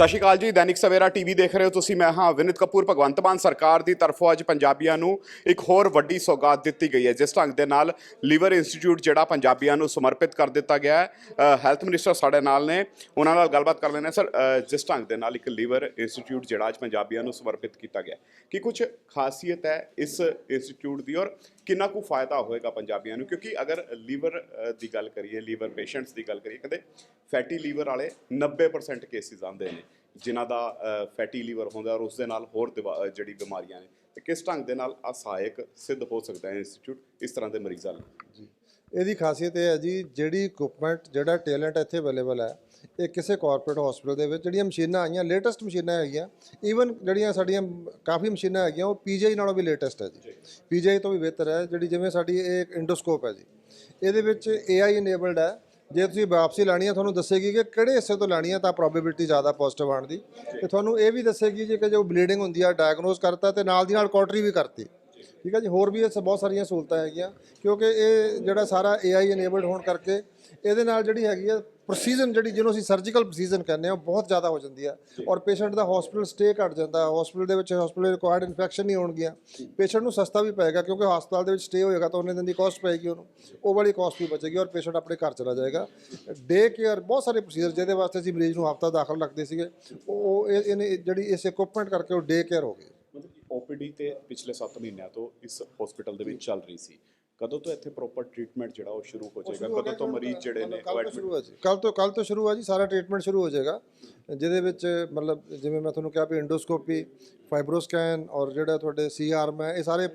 ਸਤਿ ਸ਼੍ਰੀ ਅਕਾਲ ਜੀ, ਦੈਨਿਕ ਸਵੇਰਾ ਟੀਵੀ ਦੇਖ ਰਹੇ ਹੋ ਤੁਸੀਂ। ਮੈਂ ਹਾਂ ਵਿਨਿਤ ਕਪੂਰ। ਭਗਵੰਤ ਮਾਨ ਸਰਕਾਰ ਦੀ ਤਰਫੋਂ ਅੱਜ ਪੰਜਾਬੀਆਂ ਨੂੰ ਇੱਕ ਹੋਰ ਵੱਡੀ ਸੌਗਾਤ ਦਿੱਤੀ ਗਈ ਹੈ, ਜਿਸ ਢੰਗ ਦੇ ਨਾਲ ਲੀਵਰ ਇੰਸਟੀਚਿਊਟ ਜਿਹੜਾ ਪੰਜਾਬੀਆਂ ਨੂੰ ਸਮਰਪਿਤ ਕਰ ਦਿੱਤਾ ਗਿਆ ਹੈ। ਹੈਲਥ ਮਿਨਿਸਟਰ ਸਾਡੇ ਨਾਲ ਨੇ। ਉਹਨਾਂ ਨਾਲ ਗੱਲਬਾਤ ਕਰ ਲੈਂਦੇ ਹਾਂ ਸਰ। ਜਿਸ ਢੰਗ ਦੇ ਨਾਲ ਇੱਕ ਲੀਵਰ ਇੰਸਟੀਚਿਊਟ ਜਿਹੜਾ ਅੱਜ ਪੰਜਾਬੀਆਂ ਨੂੰ ਸਮਰਪਿਤ ਕੀਤਾ ਗਿਆ ਕਿ ਕੁਝ ਖਾਸੀਅਤ ਹੈ ਇਸ ਇੰਸਟੀਚਿਊਟ ਦੀ ਔਰ ਕਿੰਨਾ ਕੁ ਫਾਇਦਾ ਹੋਏਗਾ ਪੰਜਾਬੀਆਂ ਨੂੰ? ਕਿਉਂਕਿ ਅਗਰ ਲੀਵਰ ਦੀ ਗੱਲ ਕਰੀਏ, ਲੀਵਰ ਪੇਸ਼ੈਂਟਸ ਦੀ ਗੱਲ ਕਰੀਏ ਕਦੇ ਫੈਟੀ ਲੀਵਰ ਵਾਲੇ 90% ਕੇਸਿਸ ਆਉਂਦੇ ਨੇ। ਜਿਨ੍ਹਾਂ ਦਾ ਫੈਟੀ ਲੀਵਰ ਹੁੰਦਾ ਔਰ ਉਸ ਦੇ ਨਾਲ ਹੋਰ ਜਿਹੜੀ ਬਿਮਾਰੀਆਂ ਨੇ ਤੇ ਕਿਸ ਢੰਗ ਦੇ ਨਾਲ ਆ ਸਹਾਇਕ ਸਿੱਧ ਹੋ ਸਕਦਾ ਹੈ ਇੰਸਟੀਚਿਊਟ ਇਸ ਤਰ੍ਹਾਂ ਦੇ ਮਰੀਜ਼ਾਂ ਲਈ? ਇਹਦੀ ਖਾਸੀਅਤ ਇਹ ਹੈ ਜੀ ਜਿਹੜੀ ਇਕਵਿਪਮੈਂਟ ਜਿਹੜਾ ਟੈਲੈਂਟ ਇੱਥੇ ਅਵੇਲੇਬਲ ਹੈ ਇਹ ਕਿਸੇ ਕਾਰਪੋਰੇਟ ਹਸਪੀਟਲ ਦੇ ਵਿੱਚ ਜਿਹੜੀਆਂ ਮਸ਼ੀਨਾਂ ਆਈਆਂ ਲੇਟੈਸਟ ਮਸ਼ੀਨਾਂ ਹੈਗੀਆਂ ਈਵਨ ਜਿਹੜੀਆਂ ਸਾਡੀਆਂ ਕਾਫੀ ਮਸ਼ੀਨਾਂ ਹੈਗੀਆਂ ਉਹ ਪੀਜੀਆਈ ਨਾਲੋਂ ਵੀ ਲੇਟੈਸਟ ਹੈ ਜੀ। ਪੀਜੀਆਈ ਤੋਂ ਵੀ ਬਿਹਤਰ ਹੈ ਜਿਹੜੀ ਜਿਵੇਂ ਸਾਡੀ ਇਹ ਇੰਡੋਸਕੋਪ ਹੈ ਜੀ। ਇਹਦੇ ਵਿੱਚ ਏਆਈ ਇਨੇਬਲਡ ਹੈ ਜੇ ਤੁਸੀਂ ਵਾਪਸੀ ਲਾਣੀ ਹੈ ਤੁਹਾਨੂੰ ਦੱਸੇਗੀ ਕਿ ਕਿਹੜੇ ਹਿੱਸੇ ਤੋਂ ਲੈਣੀ ਹੈ ਤਾਂ ਪ੍ਰੋਬੇਬਿਲਿਟੀ ਜ਼ਿਆਦਾ ਪੋਜ਼ਿਟਿਵ ਆਉਣ ਦੀ। ਤੇ ਤੁਹਾਨੂੰ ਇਹ ਵੀ ਦੱਸੇਗੀ ਜੇ ਕਿ ਜੋ ਬਲੀਡਿੰਗ ਹੁੰਦੀ ਆ ਡਾਇਗਨੋਸ ਕਰਤਾ ਤੇ ਨਾਲ ਦੀ ਨਾਲ ਕੋਟਰੀ ਵੀ ਕਰਤੀ। ਠੀਕ ਹੈ ਜੀ ਹੋਰ ਵੀ ਇਸ ਬਹੁਤ ਸਾਰੀਆਂ ਸਹੂਲਤਾਂ ਹੈਗੀਆਂ ਕਿਉਂਕਿ ਇਹ ਜਿਹੜਾ ਸਾਰਾ AI ਇਨੇਬਲਡ ਹੋਣ ਕਰਕੇ ਇਹਦੇ ਨਾਲ ਜਿਹੜੀ ਹੈਗੀ ਆ ਪ੍ਰੋਸੀਜਨ ਜਿਹੜੀ ਜਿਹਨੂੰ ਅਸੀਂ ਸਰਜੀਕਲ ਪ੍ਰੋਸੀਜਨ ਕਹਿੰਦੇ ਆ ਉਹ ਬਹੁਤ ਜ਼ਿਆਦਾ ਹੋ ਜਾਂਦੀ ਆ। ਔਰ ਪੇਸ਼ੈਂਟ ਦਾ ਹਸਪੀਟਲ ਸਟੇ ਘਟ ਜਾਂਦਾ ਹਸਪੀਟਲ ਦੇ ਵਿੱਚ ਹਸਪੀਟਲ ਰਿਕੁਆਇਰਡ ਇਨਫੈਕਸ਼ਨ ਨਹੀਂ ਹੋਣਗੀਆਂ। ਪੇਸ਼ੈਂਟ ਨੂੰ ਸਸਤਾ ਵੀ ਪਏਗਾ ਕਿਉਂਕਿ ਹਸਪਤਾਲ ਦੇ ਵਿੱਚ ਸਟੇ ਹੋਏਗਾ ਤਾਂ ਉਹਨੇ ਦਿਨ ਦੀ ਕਾਸਟ ਪਏਗੀ ਉਹਨੂੰ। ਉਹ ਵਾਲੀ ਕਾਸਟ ਵੀ ਬਚੇਗੀ ਔਰ ਪੇਸ਼ੈਂਟ ਆਪਣੇ ਘਰ ਚਲਾ ਜਾਏਗਾ। ਡੇ ਕੇਅਰ ਬਹੁਤ ਸਾਰੇ ਪ੍ਰੋਸੀਜਰ ਜਿਹਦੇ ਵਾਸਤੇ ਅਸੀਂ ਮਰੀਜ਼ ਨੂੰ ਹਫਤਾ ਦਾਖਲ ਰੱਖਦੇ ਸੀਗੇ ਉਹ ਇਹ- ਇਹਨੇ ਜਿਹੜੀ ਇਸ ਇਕਵਿਪਮੈਂਟ ਕਰਕੇ ਉਹ ਡੇ ਕੇਅਰ ਹੋ ਗਈ। ਓਪੀਡੀ ਤੇ ਪਿਛਲੇ 7 ਮਹੀਨਿਆਂ ਤੋਂ ਇਸ ਹਸਪੀਟਲ ਦੇ ਵਿੱਚ ਚੱਲ ਰਹੀ ਸੀ। ਕਦੋਂ ਤੋਂ ਇੱਥੇ ਪ੍ਰੋਪਰ ਟ੍ਰੀਟਮੈਂਟ ਜਿਹੜਾ ਉਹ ਸ਼ੁਰੂ ਹੋ ਜਾਏਗਾ? ਕਦੋਂ ਤੋਂ ਮਰੀਜ਼ ਜਿਹੜੇ ਨੇ ਉਹ ਕੱਲ ਤੋਂ ਕੱਲ ਤੋਂ ਕੱਲ ਤੋਂ ਸ਼ੁਰੂ ਹੈ ਜੀ ਸਾਰਾ ਟ੍ਰੀਟਮੈਂਟ ਸ਼ੁਰੂ ਹੋ ਜਾਏਗਾ। ਜਿਹਦੇ ਵਿੱਚ ਮਤਲਬ ਜਿਵੇਂ ਮੈਂ ਤੁਹਾਨੂੰ ਕਿਹਾ ਵੀ ਇੰਡੋਸਕੋਪੀ ਫਾਈਬਰੋਸਕੈਨ ਔਰ ਜਿਹੜਾ ਤੁਹਾਡੇ ਸੀ ਆਰਮ ਹੈ ਇਹ ਸਾਰੇ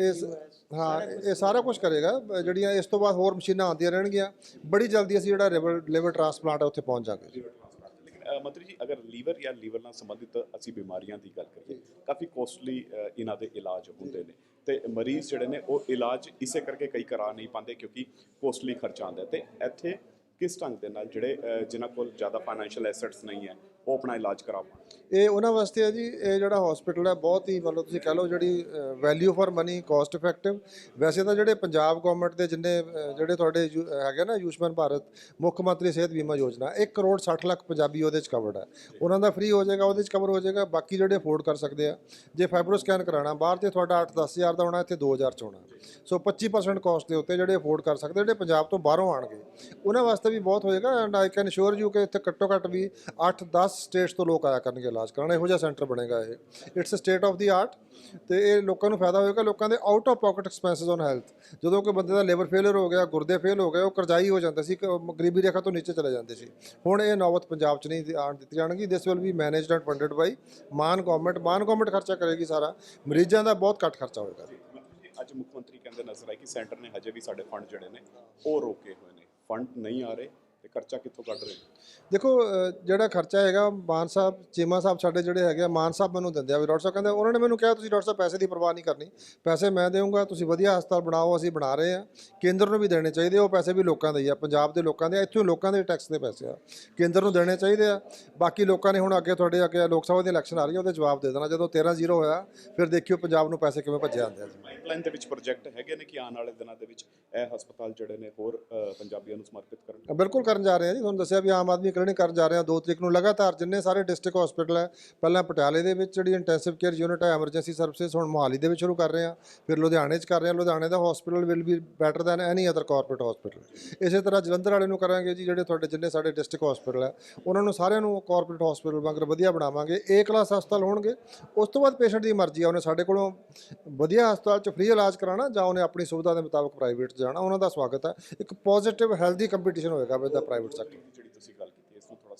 ਇਸ ਹਾਂ ਇਹ ਸਾਰਾ ਕੁਝ ਕਰੇਗਾ। ਜਿਹੜੀਆਂ ਇਸ ਤੋਂ ਬਾਅਦ ਹੋਰ ਮਸ਼ੀਨਾਂ ਆਉਂਦੀਆਂ ਰਹਿਣਗੀਆਂ ਬੜੀ ਜਲਦੀ ਅਸੀਂ ਜਿਹੜਾ ਲਿਵਰ ਟ੍ਰਾਂਸਪਲਾਂਟ ਹੈ ਉੱਥੇ ਪਹੁੰਚ ਅ, ਮੰਤਰੀ ਜੀ ਅਗਰ ਲੀਵਰ ਜਾਂ ਲੀਵਰ ਨਾਲ ਸੰਬੰਧਿਤ ਅਸੀਂ ਬਿਮਾਰੀਆਂ ਦੀ ਗੱਲ ਕਰੀਏ ਕਾਫੀ ਕੋਸਟਲੀ ਇਹਨਾਂ ਦੇ ਇਲਾਜ ਹੁੰਦੇ ਨੇ। ਤੇ ਮਰੀਜ਼ ਜਿਹੜੇ ਨੇ ਉਹ ਇਲਾਜ ਇਸੇ ਕਰਕੇ ਕਈ ਕਰਾ ਨਹੀਂ ਪਾਉਂਦੇ ਕਿਉਂਕਿ ਕੋਸਟਲੀ ਖਰਚਾ ਆਉਂਦਾ ਹੈ। ਤੇ ਇੱਥੇ ਕਿਸ ਢੰਗ ਦੇ ਨਾਲ ਜਿਹੜੇ ਅ, ਜਿਨ੍ਹਾਂ ਕੋਲ ਜ਼ਿਆਦਾ ਫਾਈਨੈਂਸ਼ੀਅਲ ਐਸੈਟਸ ਨਹੀਂ ਹੈ ਉਹ ਆਪਣਾ ਇਲਾਜ ਕਰਾ ਪਾਉਣ ਇਹ ਉਹਨਾਂ ਵਾਸਤੇ ਹੈ ਜੀ, ਇਹ ਜਿਹੜਾ ਹਸਪੀਟਲ ਹੈ, ਬਹੁਤ ਹੀ ਮਤਲਬ ਤੁਸੀਂ ਕਹ ਲਓ ਜਿਹੜੀ value for money cost effective ਵੈਸੇ ਤਾਂ ਜਿਹੜੇ ਪੰਜਾਬ ਗਵਰਨਮੈਂਟ ਦੇ ਜਿੰਨੇ ਜਿਹੜੇ ਤੁਹਾਡੇ ਯੂ- ਹੈਗੇ ਨਾ ਆਯੁਸ਼ਮਾਨ ਭਾਰਤ ਮੁੱਖ ਮੰਤਰੀ ਸਿਹਤ ਬੀਮਾ ਯੋਜਨਾ 1 ਕਰੋੜ 60 ਲੱਖ ਪੰਜਾਬੀ ਉਹਦੇ ਚ ਕਵਰਡ ਹੈ। ਉਹਨਾਂ ਦਾ ਫ੍ਰੀ ਹੋ ਜਾਏਗਾ, ਉਹਦੇ ਚ ਕਵਰ ਹੋ ਜਾਏਗਾ, ਬਾਕੀ ਜਿਹੜੇ ਅਫੋਰਡ ਕਰ ਸਕਦੇ ਆ, ਜੇ ਫਾਈਬਰੋ ਸਕੈਨ ਕਰਾਉਣਾ, ਬਾਹਰ ਤੇ ਤੁਹਾਡਾ 8-10 ਹਜ਼ਾਰ ਦਾ ਹੋਣਾ ਇੱਥੇ 2000 ਚ ਹੋਣਾ ਸੋ 25% ਕਾਸਟ ਦੇ ਉੱਤੇ ਜਿਹੜੇ ਅਫੋਰਡ ਕਰ ਸਕਦੇ ਜਿਹੜੇ ਪੰਜਾਬ ਤੋਂ ਬਾਹਰੋਂ ਆਣਗੇ ਉਹਨਾਂ ਵਾਸਤੇ ਵੀ ਬਹੁਤ ਹੋਏਗਾ and I can sure you ਕਿ ਇੱਥੇ ਘੱਟੋ ਘੱਟ ਵੀ 8-10 ਸਟੇਟਸ ਤੋਂ ਲੋਕ ਆਇਆ ਕਰਨਗੇ ਇਲਾਜ ਕਰਾਉਣ, ਇਹੋ ਜਿਹਾ ਸੈਂਟਰ ਬਣੇਗਾ ਇਹ। It's a state of the art ਤੇ ਇਹ ਲੋਕਾਂ ਨੂੰ ਫਾਇਦਾ ਹੋਏਗਾ, ਲੋਕਾਂ ਦੇ out of pocket expenses on health ਜਦੋਂ ਕੋਈ ਬੰਦੇ ਦਾ ਲਿਵਰ ਫੇਲਿਅਰ ਹੋ ਗਿਆ, ਗੁਰਦੇ ਫੇਲ ਹੋ ਗਏ, ਉਹ ਕਰਜ਼ਾਈ ਹੋ ਜਾਂਦਾ ਸੀ ਗਰੀਬੀ ਰੇਖਾ ਤੋਂ ਨੀਚੇ ਚਲੇ ਜਾਂਦੇ ਸੀ। ਹੁਣ ਇਹ ਨੌਬਤ ਪੰਜਾਬ 'ਚ ਨਹੀਂ ਆਉਣ ਦਿੱਤੀ ਜਾਣਗੀ। This will be managed and funded by Mann government Mann government ਖਰਚਾ ਕਰੇਗੀ ਸਾਰਾ। ਮਰੀਜ਼ਾਂ ਦਾ ਬਹੁਤ ਘੱਟ ਖਰਚਾ ਹੋਏਗਾ। ਅੱਜ ਮੁੱਖ ਮੰਤਰੀ ਕਹਿੰਦੇ ਨਜ਼ਰ ਆਏ ਕਿ ਸੈਂਟਰ ਨੇ ਹਜੇ ਵੀ ਸਾਡੇ ਫੰਡ ਜਿਹੜੇ ਨੇ, ਉਹ ਰੋਕੇ ਹੋਏ ਨੇ। ਫੰਡ ਨਹੀਂ ਆ ਰਹੇ। ਤੇ ਖਰਚਾ ਕਿੱਥੋਂ ਕੱਢ ਰਹੇ ਦੇਖੋ ਜਿਹੜਾ ਖਰਚਾ ਹੈਗਾ ਮਾਨ ਸਾਹਿਬ ਚੀਮਾ ਸਾਹਿਬ ਸਾਡੇ ਜਿਹੜੇ ਹੈਗੇ ਆ, ਮਾਨ ਸਾਹਿਬ ਮੈਨੂੰ ਦਿੰਦੇ ਆ ਵੀ ਡਾਕਟਰ ਸਾਹਿਬ ਕਹਿੰਦੇ ਉਹਨਾਂ ਨੇ ਮੈਨੂੰ ਕਿਹਾ ਤੁਸੀਂ ਡਾਕਟਰ ਸਾਹਿਬ ਪੈਸੇ ਦੀ ਪਰਵਾਹ ਨਹੀਂ ਕਰਨੀ। ਪੈਸੇ ਮੈਂ ਦੇਵਾਂਗਾ ਤੁਸੀਂ ਵਧੀਆ ਹਸਪਤਾਲ ਬਣਾਓ ਅਸੀਂ ਬਣਾ ਰਹੇ ਆ। ਕੇਂਦਰ ਨੂੰ ਵੀ ਦੇਣੇ ਚਾਹੀਦੇ ਉਹ ਪੈਸੇ ਵੀ ਲੋਕਾਂ ਦੇ ਹੀ ਆ ਪੰਜਾਬ ਦੇ ਲੋਕਾਂ ਦੇ ਆ, ਇੱਥੋਂ ਲੋਕਾਂ ਦੇ ਟੈਕਸ ਦੇ ਪੈਸੇ ਆ। ਕੇਂਦਰ ਨੂੰ ਦੇਣੇ ਚਾਹੀਦੇ ਆ। ਬਾਕੀ ਲੋਕਾਂ ਨੇ ਹੁਣ ਅੱਗੇ ਤੁਹਾਡੇ ਅੱਗੇ ਲੋਕ ਸਭਾ ਦੀ ਇਲੈਕਸ਼ਨ ਆ ਰਹੀ ਹੈ ਉਹਦੇ ਜਵਾਬ ਦੇ ਦੇਣਾ। ਜਦੋਂ 13-0 ਹੋਇਆ ਫਿਰ ਦੇਖਿਓ ਪੰਜਾਬ ਨੂੰ ਪੈਸੇ ਕਿਵੇਂ ਭੱਜੇ ਆਉਂਦੇ ਆ ਜੀ। ਪਾਈਪਲਾਈਨ ਦੇ ਵਿੱਚ ਪ੍ਰੋਜੈਕਟ ਹੈਗੇ ਨੇ ਕਿ ਆਉਣ ਵਾਲੇ ਦਿਨਾਂ ਦੇ ਵਿੱਚ ਇਹ ਹਸਪਤਾਲ ਜਿਹੜੇ ਨੇ ਹੋਰ ਅ, ਪੰਜਾਬੀਆਂ ਨੂੰ ਸਮਰਪਿਤ ਕਰਨ ਬਿਲਕੁਲ ਕਰਨ ਜਾ ਰਹੇ ਹਾਂ ਜੀ। ਤੁਹਾਨੂੰ ਦੱਸਿਆ ਵੀ ਆਮ ਆਦਮੀ ਕਲੀਨਿਕ ਕਰਨ ਜਾ ਰਹੇ ਹਾਂ 2 ਤਰੀਕ ਨੂੰ ਲਗਾਤਾਰ ਜਿੰਨੇ ਸਾਰੇ ਡਿਸਟ੍ਰਿਕਟ ਹਸਪੀਟਲ ਹੈ ਪਹਿਲਾਂ ਪਟਿਆਲੇ ਦੇ ਵਿੱਚ ਜਿਹੜੀ ਇੰਟੈਂਸਿਵ ਕੇਅਰ ਯੂਨਿਟ ਹੈ ਐਮਰਜੈਂਸੀ ਸਰਵਿਸਿਜ਼ ਹੁਣ ਮੋਹਾਲੀ ਦੇ ਵਿੱਚ ਸ਼ੁਰੂ ਕਰ ਰਹੇ ਹਾਂ ਫਿਰ ਲੁਧਿਆਣੇ 'ਚ ਕਰ ਰਹੇ ਹਾਂ ਲੁਧਿਆਣੇ ਦਾ hospital will be better than any other corporate hospital ਇਸੇ ਤਰ੍ਹਾਂ ਜਲੰਧਰ ਵਾਲੇ ਨੂੰ ਕਰਾਂਗੇ ਜੀ, ਜਿਹੜੇ ਤੁਹਾਡੇ ਜਿੰਨੇ ਸਾਡੇ ਡਿਸਟ੍ਰਿਕਟ ਹਸਪੀਟਲ ਹੈ ਉਹਨਾਂ ਨੂੰ ਸਾਰਿਆਂ ਨੂੰ ਕਾਰਪੋਰੇਟ ਹਸਪੀਟਲ ਵਾਂਗ ਵਧੀਆ ਬਣਾਵਾਂਗੇ। ਏ ਕਲਾਸ ਹਸਪਤਾਲ ਹੋਣਗੇ। ਉਸ ਤੋਂ ਬਾਅਦ ਪੇਸ਼ੈਂਟ ਦੀ ਮਰਜ਼ੀ ਆ, ਉਹਨੇ ਸਾਡੇ ਕੋਲੋਂ ਵਧੀਆ ਹਸਪਤਾਲ 'ਚ ਫ੍ਰੀ ਇਲਾਜ ਕਰਾਉਣਾ ਜਾਂ ਉਹਨੇ ਆਪਣੀ ਸੁਵਿਧਾ ਦੇ ਮੁਤਾਬਕ ਪ੍ਰਾਈਵੇਟ ਜਾਣਾ। ਉਹਨਾਂ ਦਾ ਸਵਾਗਤ ਹੈ ਇੱਕ ਪੋਜ਼ਿਟਿਵ ਹੈਲਦੀ ਕੰਪੀਟੀਸ਼ਨ ਹੋਏਗਾ ਵਿਦ ਦਾ ਪ੍ਰਾਈਵੇਟ ਸੈਕਟਰ ਜਿਹੜੀ ਤੁਸੀਂ ਗੱਲ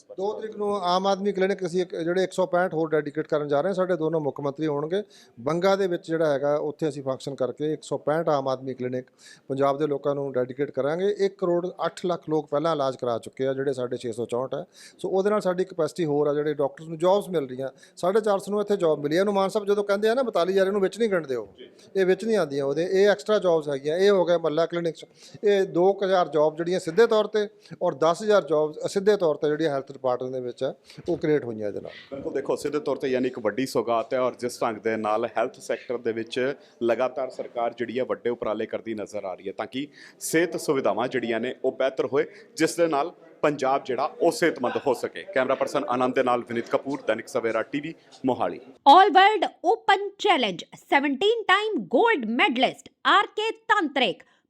ਨੂੰ ਦੋ ਤਰੀਕ ਨੂੰ ਆਮ ਆਦਮੀ ਕਲੀਨਿਕ ਅਸੀਂ ਇੱਕ ਜਿਹੜੇ 165 ਹੋਰ ਡੈਡੀਕੇਟ ਕਰਨ ਜਾ ਰਹੇ ਹਾਂ ਸਾਡੇ ਦੋਨੋਂ ਮੁੱਖ ਮੰਤਰੀ ਹੋਣਗੇ। ਬੰਗਾ ਦੇ ਵਿੱਚ ਜਿਹੜਾ ਹੈਗਾ ਉੱਥੇ ਅਸੀਂ ਫੰਕਸ਼ਨ ਕਰਕੇ 165 ਆਮ ਆਦਮੀ ਕਲੀਨਿਕ ਪੰਜਾਬ ਦੇ ਲੋਕਾਂ ਨੂੰ ਡੈਡੀਕੇਟ ਕਰਾਂਗੇ। 1 ਕਰੋੜ 8 ਲੱਖ ਲੋਕ ਪਹਿਲਾਂ ਇਲਾਜ ਕਰਾ ਚੁੱਕੇ ਆ ਜਿਹੜੇ ਸਾਡੇ 664 ਹੈ ਸੋ ਉਹਦੇ ਨਾਲ ਸਾਡੀ ਕਪੈਸਿਟੀ ਹੋਰ ਆ ਜਿਹੜੇ ਡਾਕਟਰਸ ਨੂੰ ਜੌਬਸ ਮਿਲ ਰਹੀਆਂ 450 ਨੂੰ ਇੱਥੇ ਜੌਬ ਮਿਲੀ ਹੈ ਇਹਨੂੰ ਮਾਨ ਸਾਹਿਬ ਜਦੋਂ ਕਹਿੰਦੇ ਆ ਨਾ 42000 ਇਹਨੂੰ ਵਿੱਚ ਨਹੀਂ ਗਿਣਦੇ ਉਹ। ਇਹ ਵਿੱਚ ਨਹੀਂ ਆਉਂਦੀਆਂ ਉਹਦੇ ਇਹ ਐਕਸਟਰਾ ਜੌਬਸ ਹੈਗੀਆਂ ਇਹ ਹੋ ਗਿਆ ਮੱਲਾ ਕਲੀਨਿਕ 'ਚ। ਇਹ 2000 ਜੌਬ ਜਿਹੜੀਆਂ ਸਿੱਧੇ ਤੌਰ ਤੇ ਔਰ 10000 ਜੌਬਸ ਅਸਿੱਧੇ ਤੌਰ ਤੇ ਜਿਹੜੀਆਂ ਹੈਲਥ ਡਿਪਾਰਟਮੈਂਟ ਦੇ ਵਿੱਚ ਹੈ ਉਹ ਕ੍ਰੀਏਟ ਹੋਈਆਂ ਇਹਦੇ ਨਾਲ। ਬਿਲਕੁਲ ਦੇਖੋ ਸਿੱਧੇ ਤੌਰ ਤੇ ਯਾਨੀ ਇੱਕ ਵੱਡੀ ਸੌਗਾਤ ਹੈ ਔਰ ਜਿਸ ਢੰਗ ਦੇ ਨਾਲ ਹੈਲਥ ਸੈਕਟਰ ਦੇ ਵਿੱਚ ਲਗਾਤਾਰ ਸਰਕਾਰ ਜਿਹੜੀ ਹੈ ਵੱਡੇ ਉਪਰਾਲੇ ਕਰਦੀ ਨਜ਼ਰ ਆ ਰਹੀ ਹੈ ਤਾਂ ਕਿ ਸਿਹਤ ਸੁਵਿਧਾਵਾਂ ਜਿਹੜੀਆਂ ਨੇ ਉਹ ਬਿਹਤਰ ਹੋਏ ਜਿਸ ਦੇ ਨਾਲ ਪੰਜਾਬ ਜਿਹੜਾ ਉਹ ਸਿਹਤਮੰਦ ਹੋ ਸਕੇ। ਕੈਮਰਾ ਪਰਸਨ ਆਨੰਦ ਦੇ ਨਾਲ Vineet Kapoor Dainik Savera TV Mohali. All World Open Challenge 17 time gold medalist RK Tantrik